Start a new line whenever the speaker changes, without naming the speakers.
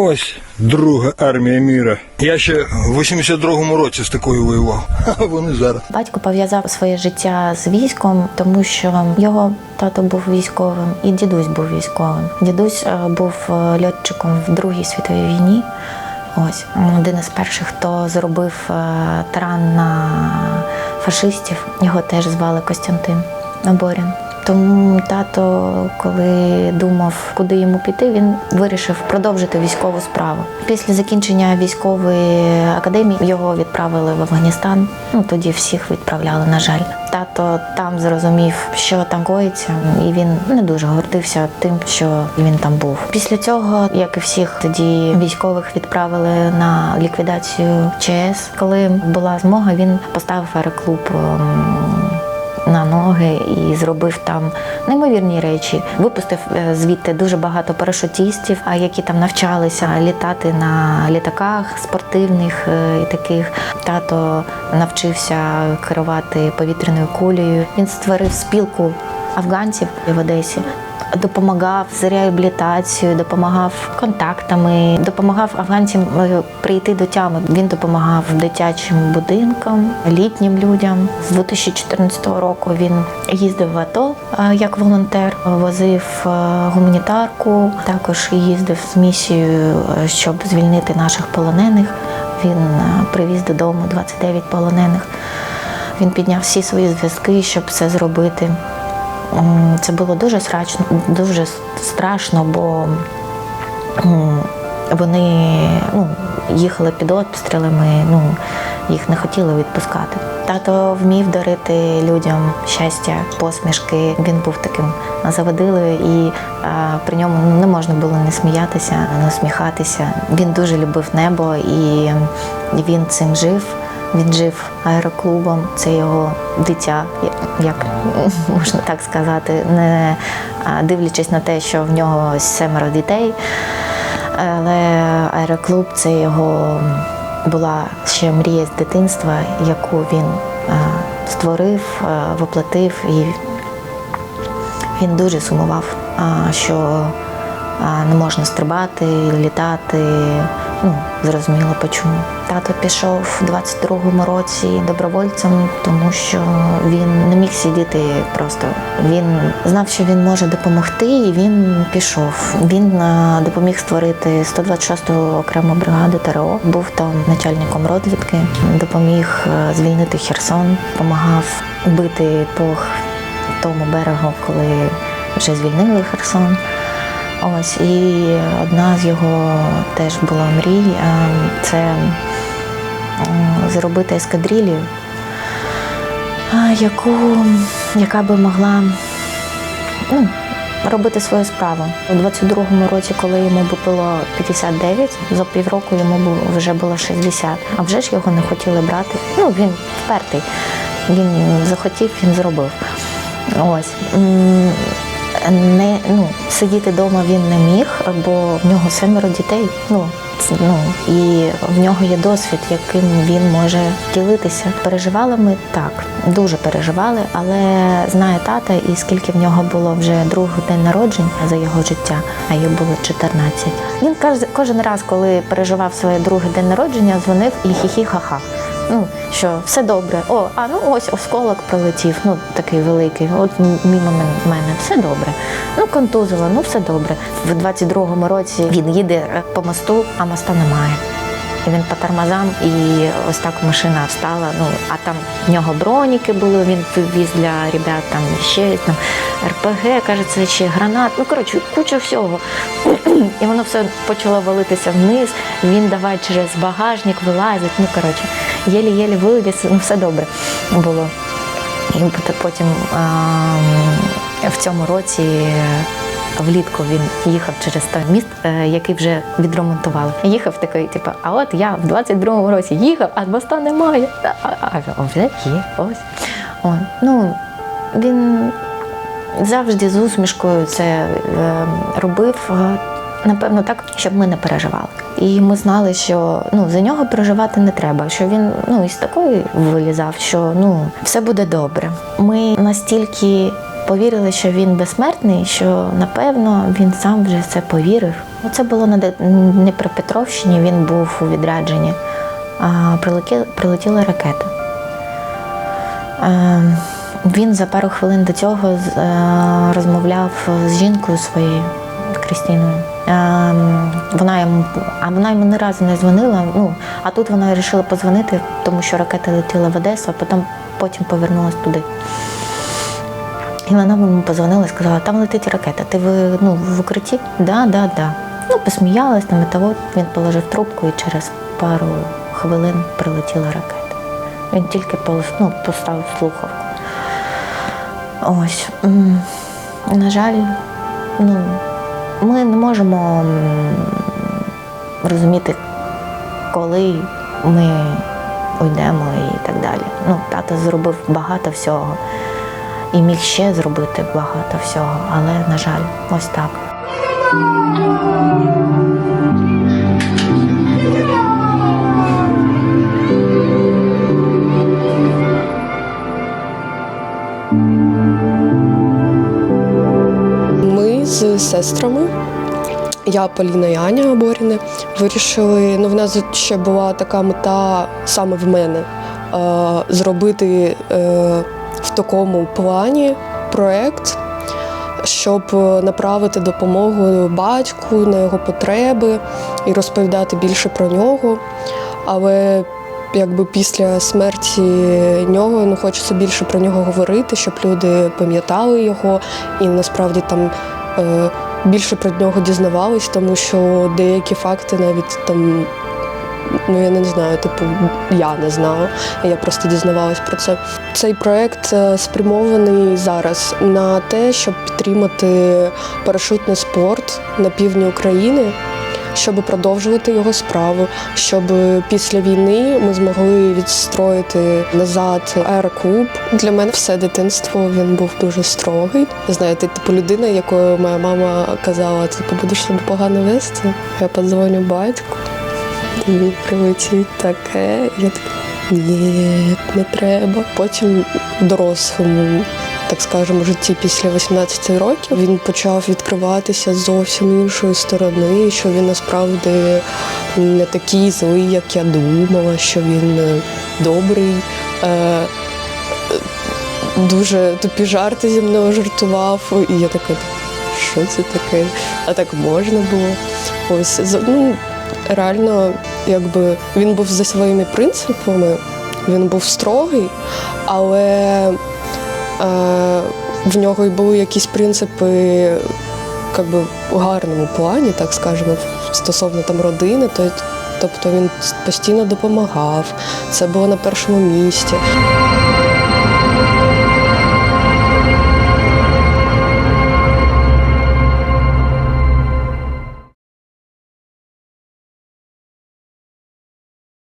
Ось друга армія міра. Я ще в 82-му році з такою воював, а вони зараз.
Батько пов'язав своє життя з військом, тому що його тато був військовим, і дідусь був військовим. Дідусь е, був е, льотчиком в Другій світовій війні. Ось один із перших, хто зробив е, таран на фашистів. Його теж звали Костянтин Оборін. Тому тато, коли думав, куди йому піти, він вирішив продовжити військову справу. Після закінчення військової академії його відправили в Афганістан. Ну тоді всіх відправляли, на жаль. Тато там зрозумів, що там коїться, і він не дуже гордився тим, що він там був. Після цього, як і всіх тоді військових відправили на ліквідацію ЧС. Коли була змога, він поставив аероклуб. На ноги і зробив там неймовірні речі. Випустив е, звідти дуже багато парашутістів, а які там навчалися літати на літаках спортивних е, і таких. Тато навчився керувати повітряною кулею. Він створив спілку афганців в Одесі. Допомагав з реабілітацією, допомагав контактами, допомагав афганцям е, прийти до тями. Він допомагав дитячим будинкам, літнім людям. З 2014 року він їздив в АТО е, як волонтер, возив е, гуманітарку. Також їздив з місією, щоб звільнити наших полонених. Він привіз додому 29 полонених. Він підняв всі свої зв'язки, щоб це зробити. Це було дуже страшно, дуже страшно, бо вони ну, їхали під обстрілами, ну, їх не хотіли відпускати. Тато вмів дарити людям щастя, посмішки. Він був таким заводилою, і а, при ньому не можна було не сміятися, не усміхатися. Він дуже любив небо і він цим жив. Він жив аероклубом, це його дитя, як можна так сказати, не дивлячись на те, що в нього семеро дітей. Але аероклуб це його була ще мрія з дитинства, яку він створив, воплотив, і він дуже сумував, що не можна стрибати, літати. Ну, зрозуміло, почому. Тато пішов у 22-му році добровольцем, тому що він не міг сидіти просто. Він знав, що він може допомогти, і він пішов. Він допоміг створити 126-ту окрему бригаду ТРО. Був там начальником розвідки, допоміг звільнити Херсон, допомагав бити по тому берегу, коли вже звільнили Херсон. Ось і одна з його теж була мрій це зробити ескадрилію, яку, яка би могла ну, робити свою справу. У 22-му році, коли йому було 59, за півроку йому вже було 60. А вже ж його не хотіли брати. Ну, він впертий. Він захотів, він зробив. Ось. Не, ну, сидіти вдома він не міг, бо в нього семеро дітей. Ну, ну, і в нього є досвід, яким він може ділитися. Переживали ми так, дуже переживали, але знає тата, і скільки в нього було вже другий день народження за його життя, а його було 14. Він каже, кожен раз, коли переживав своє друге день народження, дзвонив і хі-хі ха-ха. Ну, що все добре. О, а ну ось осколок пролетів, ну такий великий. От м- мимо мен- мене все добре. Ну, контузило, ну все добре. В 22-му році він їде е, по мосту, а моста немає. І він по тормозам, і ось так машина встала. Ну а там в нього броніки були. Він вивіз для ребят там ще там РПГ, каже, це ще гранат. Ну коротше, куча всього. І воно все почало валитися вниз. Він давай через багажник вилазить. Ну коротше, єлі-єлі виліз, ну все добре було. І потім в цьому році влітку він їхав через той міст, е, який вже відремонтували. Їхав такий, типу, а от я в 22-му році їхав, а моста немає. А вже є, ось. О, ну, він завжди з усмішкою це е, робив. Напевно, так, щоб ми не переживали. І ми знали, що ну за нього переживати не треба, що він ну із такої вилізав, що ну все буде добре. Ми настільки повірили, що він безсмертний, що напевно він сам вже це повірив. Це було на Дніпропетровщині, він був у відрядженні, а прилетіла ракета. Е, Він за пару хвилин до цього е, розмовляв з жінкою своєю Крістіною. Е, Вона йому, а вона йому ні разу не дзвонила. Ну, а тут вона вирішила подзвонити, тому що ракета летіла в Одесу, а потім, потім повернулася туди. І вона йому позвонила і сказала, там летить ракета. Ти в, ну, в укритті? Да, да, да. Ну, посміялась там, і того він положив трубку і через пару хвилин прилетіла ракета. Він тільки ну, поставив слухавку. Ось. На жаль, ну, ми не можемо розуміти, коли ми уйдемо і так далі. Ну, тато зробив багато всього і міг ще зробити багато всього, але, на жаль, ось так.
Сестрами, я Поліна і Аня Боріне, вирішили. Ну, в нас ще була така мета саме в мене е, зробити е, в такому плані проект, щоб направити допомогу батьку на його потреби і розповідати більше про нього. Але якби після смерті нього ну, хочеться більше про нього говорити, щоб люди пам'ятали його і насправді там е, більше про нього дізнавались, тому що деякі факти навіть там. Ну, я не знаю, типу, я не знала. Я просто дізнавалась про це. Цей проект е, спрямований зараз на те, щоб підтримати парашютний спорт на півдні України, щоб продовжувати його справу, щоб після війни ми змогли відстроїти назад аероклуб. Для мене все дитинство він був дуже строгий. Знаєте, типу людина, якою моя мама казала, типу, будеш себе погано вести. Я подзвоню батьку, і прилетить таке. Я така, ні, не треба. Потім дорослому. Так скажемо, житті після 18 років він почав відкриватися зовсім іншої сторони, що він насправді не такий злий, як я думала, що він е, добрий. Е, дуже тупі жарти зі мною жартував. І я така, що це таке? А так можна було. Ось ну, реально, якби він був за своїми принципами, він був строгий, але в нього й були якісь принципи, би, в гарному плані, так скажемо, стосовно там родини. То, тобто він постійно допомагав. Це було на першому місці.